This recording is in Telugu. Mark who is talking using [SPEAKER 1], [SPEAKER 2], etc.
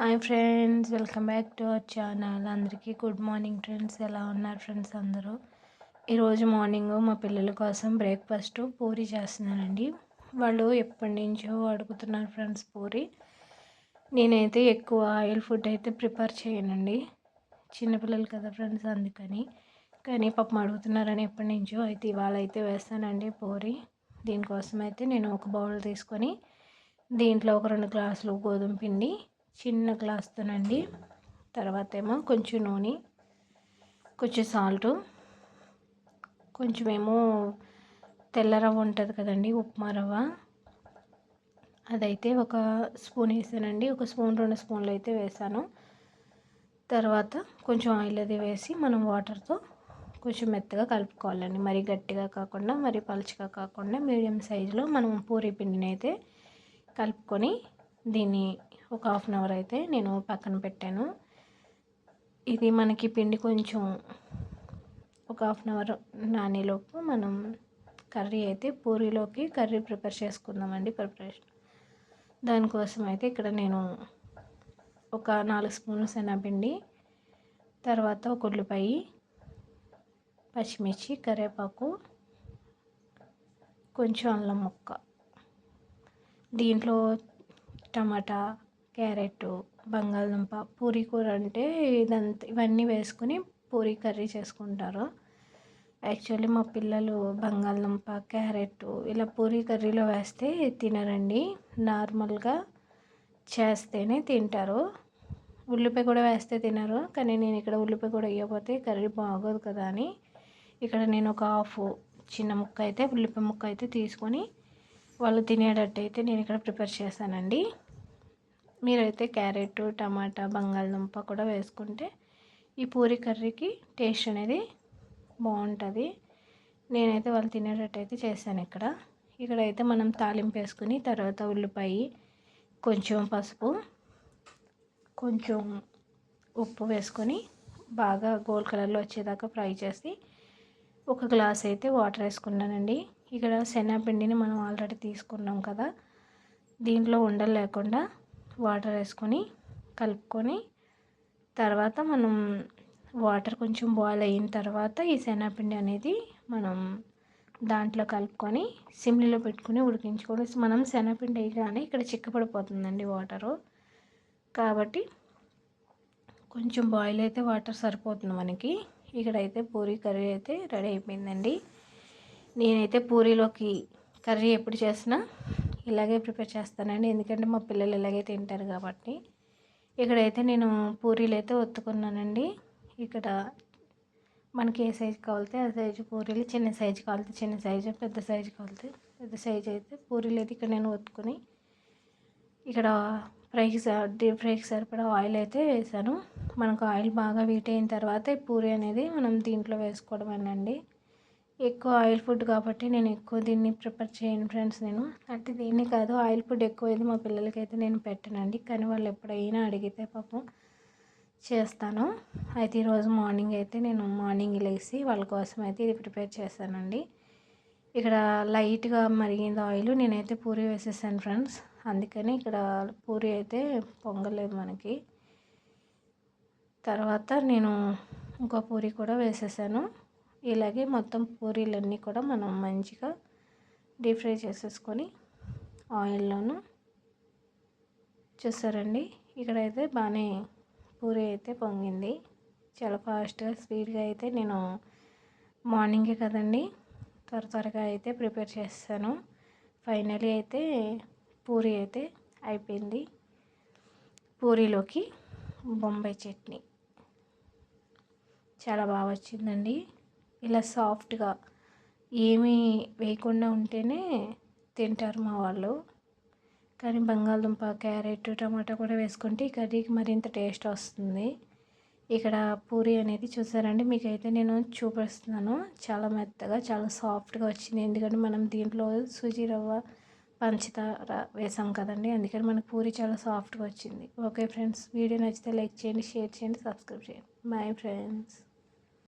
[SPEAKER 1] Hi friends welcome back to our channel. అందరికీ గుడ్ మార్నింగ్ ఫ్రెండ్స్. ఎలా ఉన్నారు ఫ్రెండ్స్ అందరూ? ఈరోజు మార్నింగ్ మా పిల్లల కోసం బ్రేక్ఫాస్ట్ పూరి చేస్తున్నానండి. వాళ్ళు ఎప్పటి నుంచో అడుగుతున్నారు ఫ్రెండ్స్ పూరి. నేనైతే ఎక్కువ ఆయిల్ ఫుడ్ అయితే ప్రిపేర్ చేయనండి. చిన్నపిల్లలు కదా ఫ్రెండ్స్ అందుకని. కానీ పాపం అడుగుతున్నారని ఎప్పటి నుంచో. అయితే ఇవాళ అయితే వేస్తానండి పూరి. దీనికోసం అయితే నేను ఒక బౌల్ తీసుకొని దీంట్లో ఒక రెండు గ్లాసులు గోధుమ పిండి చిన్న గ్లాస్తోనండి. తర్వాత ఏమో కొంచెం నూనె కొంచెం సాల్టు కొంచెమేమో తెల్ల రవ్వ ఉంటుంది కదండి ఉప్మా రవ్వ. అదైతే ఒక స్పూన్ వేసానండి ఒక స్పూన్ రెండు స్పూన్లు అయితే వేసాను. తర్వాత కొంచెం ఆయిల్ అది వేసి మనం వాటర్తో కొంచెం మెత్తగా కలుపుకోవాలండి. మరీ గట్టిగా కాకుండా మరీ పలుచగా కాకుండా మీడియం సైజులో మనం పూరి పిండిని అయితే కలుపుకొని దీన్ని ఒక హాఫ్ అన్ అవర్ అయితే నేను పక్కన పెట్టాను. ఇది మనకి పిండి కొంచెం ఒక హాఫ్ అన్ అవర్ నానేలోపు మనం కర్రీ అయితే పూరీలోకి కర్రీ ప్రిపేర్ చేసుకుందామండి ప్రిపరేషన్. దానికోసం అయితే ఇక్కడ నేను ఒక నాలుగు స్పూన్లు శనగపిండి తర్వాత ఒక ఉల్లిపాయ పచ్చిమిర్చి కరివేపాకు కొంచెం అల్లం ముక్క. దీంట్లో టమాటా క్యారెట్ బంగాళదుంప పూరీ కూర అంటే ఇదంతా ఇవన్నీ వేసుకుని పూరీ కర్రీ చేసుకుంటారు. యాక్చువల్లీ మా పిల్లలు బంగాళదుంప క్యారెట్ ఇలా పూరీ కర్రీలో వేస్తే తినరండి. నార్మల్గా చేస్తేనే తింటారు. ఉల్లిపాయ కూడా వేస్తే తినరు. కానీ నేను ఇక్కడ ఉల్లిపాయ కూడా వేయకపోతే కర్రీ బాగోదు కదా అని ఇక్కడ నేను ఒక హాఫ్ చిన్న ముక్క అయితే ఉల్లిపాయ ముక్క అయితే తీసుకొని వాళ్ళు తినేటట్టు అయితే నేను ఇక్కడ ప్రిపేర్ చేశానండి. మీరైతే క్యారెట్ టమాటా బంగాళదుంప కూడా వేసుకుంటే ఈ పూరి కర్రీకి టేస్ట్ అనేది బాగుంటుంది. నేనైతే వాళ్ళు తినేటట్టు అయితే చేశాను ఇక్కడ. ఇక్కడైతే మనం తాలింపు వేసుకుని తర్వాత ఉల్లిపాయ కొంచెం పసుపు కొంచెం ఉప్పు వేసుకొని బాగా గోల్డ్ కలర్లో వచ్చేదాకా ఫ్రై చేసి ఒక గ్లాస్ అయితే వాటర్ వేసుకున్నానండి. ఇక్కడ శనగపిండిని మనం ఆల్రెడీ తీసుకున్నాం కదా. దీంట్లో ఉండలు లేకుండా వాటర్ వేసుకొని కలుపుకొని తర్వాత మనం వాటర్ కొంచెం బాయిల్ అయిన తర్వాత ఈ శనగపిండి అనేది మనం దాంట్లో కలుపుకొని సిమ్లీలో పెట్టుకుని ఉడికించుకొని మనం శనగపిండి వేయగానే ఇక్కడ చిక్కపడిపోతుందండి వాటరు. కాబట్టి కొంచెం బాయిల్ అయితే వాటర్ సరిపోతుంది మనకి. ఇక్కడైతే పూరీ కర్రీ అయితే రెడీ అయిపోయిందండి. నేనైతే పూరీలోకి కర్రీ ఎప్పుడు చేసినా ఇలాగే ప్రిపేర్ చేస్తానండి. ఎందుకంటే మా పిల్లలు ఇలాగే తింటారు కాబట్టి. ఇక్కడైతే నేను పూరీలు అయితే ఒత్తుకున్నానండి. ఇక్కడ మనకి ఏ సైజు కావాలితే ఆ సైజు పూరీలు చిన్న సైజు కావాలితే చిన్న సైజు పెద్ద సైజు కావాలితే పెద్ద సైజు అయితే పూరీలు అయితే ఇక్కడ నేను ఒత్తుకొని ఇక్కడ ఫ్రైకి డీప్ ఫ్రైకి సరిపడా ఆయిల్ అయితే వేసాను. మనకు ఆయిల్ బాగా వీట్ అయిన తర్వాత పూరి అనేది మనం దీంట్లో వేసుకోవడమేనండి. ఎక్కువ ఆయిల్ ఫుడ్ కాబట్టి నేను ఎక్కువ దీన్ని ప్రిపేర్ చేయను ఫ్రెండ్స్ నేను. అంటే దీన్ని కాదు ఆయిల్ ఫుడ్ ఎక్కువ అయితే మా పిల్లలకి అయితే నేను పెట్టనండి. కానీ వాళ్ళు ఎప్పుడైనా అడిగితే పాపం చేస్తాను. అయితే ఈరోజు మార్నింగ్ అయితే నేను మార్నింగ్ లేచి వాళ్ళ కోసం అయితే ఇది ప్రిపేర్ చేస్తానండి ఇక్కడ లైట్గా మరిగింది ఆయిల్. నేనైతే పూరి వేసేసాను ఫ్రెండ్స్. అందుకని ఇక్కడ పూరి అయితే పొంగలేదు మనకి. తర్వాత నేను ఇంకో పూరి కూడా వేసేసాను. ఇలాగే మొత్తం పూరీలన్నీ కూడా మనం మంచిగా డీప్ ఫ్రై చేసేసుకొని ఆయిల్లోను చూసారండి. ఇక్కడైతే బాగానే పూరి అయితే పొంగింది. చాలా ఫాస్ట్గా స్పీడ్గా అయితే నేను మార్నింగే కదండి త్వర త్వరగా అయితే ప్రిపేర్ చేస్తాను. ఫైనలీ అయితే పూరి అయితే అయిపోయింది. పూరీలోకి బొంబాయి చట్నీ. చాలా బాగా వచ్చిందండి. ఇలా సాఫ్ట్గా ఏమీ వేయకుండా ఉంటేనే తింటారు మా వాళ్ళు. కానీ బంగాళదుంప క్యారెట్ టమాటా కూడా వేసుకుంటే ఈ కర్రీకి మరింత టేస్ట్ వస్తుంది. ఇక్కడ పూరి అనేది చూసారండి? మీకైతే నేను చూపిస్తున్నాను. చాలా మెత్తగా చాలా సాఫ్ట్గా వచ్చింది. ఎందుకంటే మనం దీంట్లో సుజీ రవ్వ పంచదార వేసాం కదండి? అందుకని మనకు పూరి చాలా సాఫ్ట్గా వచ్చింది. ఓకే ఫ్రెండ్స్ వీడియో నచ్చితే లైక్ చేయండి షేర్ చేయండి సబ్స్క్రైబ్ చేయండి. Bye friends.